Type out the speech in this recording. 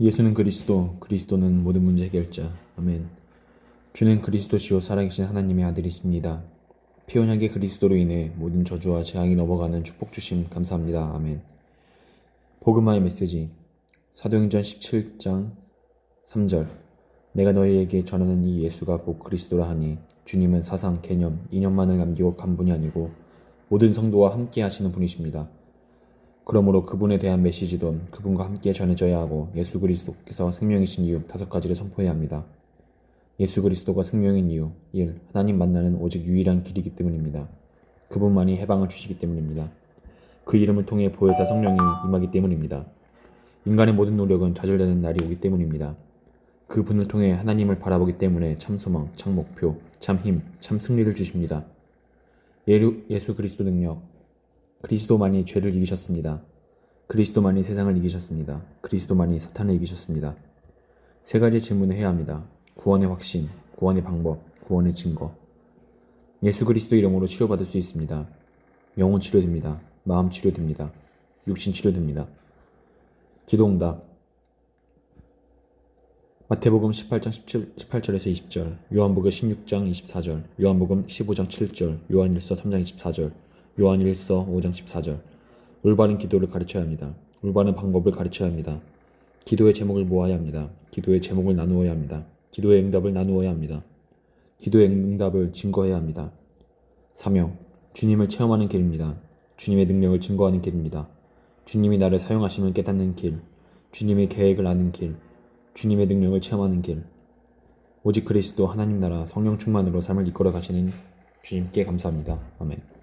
예수는 그리스도, 그리스도는 모든 문제 해결자. 아멘. 주는 그리스도시요 살아계신 하나님의 아들이십니다. 피 언약의 그리스도로 인해 모든 저주와 재앙이 넘어가는 축복 주심 감사합니다. 아멘. 복음화의 메시지 사도행전 17장 3절 내가 너희에게 전하는 이 예수가 곧 그리스도라 하니 주님은 사상, 개념, 이념만을 남기고 간 분이 아니고 모든 성도와 함께 하시는 분이십니다. 그러므로 그분에 대한 메시지도 그분과 함께 전해져야 하고 예수 그리스도께서 생명이신 이유 다섯 가지를 선포해야 합니다. 예수 그리스도가 생명인 이유 1. 하나님 만나는 오직 유일한 길이기 때문입니다. 그분만이 해방을 주시기 때문입니다. 그 이름을 통해 보혜사 성령이 임하기 때문입니다. 인간의 모든 노력은 좌절되는 날이 오기 때문입니다. 그 분을 통해 하나님을 바라보기 때문에 참 소망, 참 목표, 참 힘, 참 승리를 주십니다. 예수 그리스도 능력 그리스도만이 죄를 이기셨습니다. 그리스도만이 세상을 이기셨습니다. 그리스도만이 사탄을 이기셨습니다. 세 가지 질문을 해야 합니다. 구원의 확신, 구원의 방법, 구원의 증거. 예수 그리스도 이름으로 치료받을 수 있습니다. 영혼 치료됩니다. 마음 치료됩니다. 육신 치료됩니다. 기도응답 마태복음 18장 17, 18절에서 20절, 요한복음 16장 24절, 요한복음 15장 7절, 요한일서 3장 24절, 요한일서 5장 14절. 올바른 기도를 가르쳐야 합니다. 올바른 방법을 가르쳐야 합니다. 기도의 제목을 모아야 합니다. 기도의 제목을 나누어야 합니다. 기도의 응답을 나누어야 합니다. 기도의 응답을 증거해야 합니다. 사명, 주님을 체험하는 길입니다. 주님의 능력을 증거하는 길입니다. 주님이 나를 사용하심을 깨닫는 길, 주님의 계획을 아는 길, 주님의 능력을 체험하는 길. 오직 그리스도 하나님 나라 성령 충만으로 삶을 이끌어 가시는 주님께 감사합니다. 아멘.